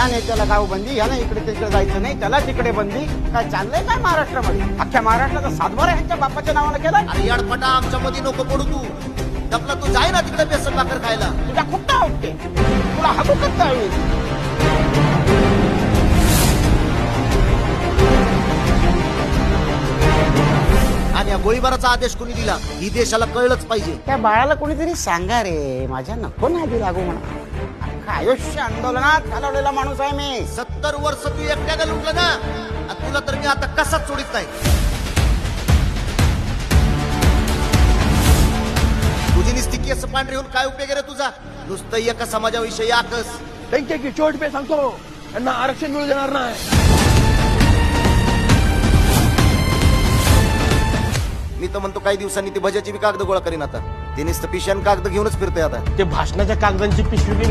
या नेत्याला गाव बंदी ह्याला इकडे तिकडे जायचं नाही त्याला तिकडे बंदी. काय चाललंय काय महाराष्ट्रामध्ये? अख्ख्या महाराष्ट्राचा सातबारा ह्यांच्या बापाच्या नावानं केला अरे याडपटा आमच्या मध्ये नको पडू तू. आपला तू जाय ना तिकडे बेसन भाकर खायला. तुझ्या कुठं आवडते तुला हबू करता येईल आणि या गोळीबाराचा आदेश कोणी दिला? ही देशाला कळलंच पाहिजे. त्या बाळाला कोणीतरी सांगा रे माझ्या नको नादी लागू म्हणा. आयुष्य आंदोलनात घालवलेला माणूस आहे मी. सत्तर वर्ष तू एकट्याला लुटलं ना आणि तुला तर मी आता कसाच सोडित नाही. तुझी निस्ती केस पांढरी होऊन काय उपयोग आहे रे तुझा? नुसतं एका समाजाविषयी आकस. टंक्याची चोट पे सांगतो. यांना आरक्षण मिळू देणार नाही. मी तर म्हणतो काही दिवसांनी ती भजाची बी कागद गोळा करीन आता. ते नुसतं पिशान कागद घेऊनच फिरते आता. ते भाषणाच्या कागदांची पिशवी बी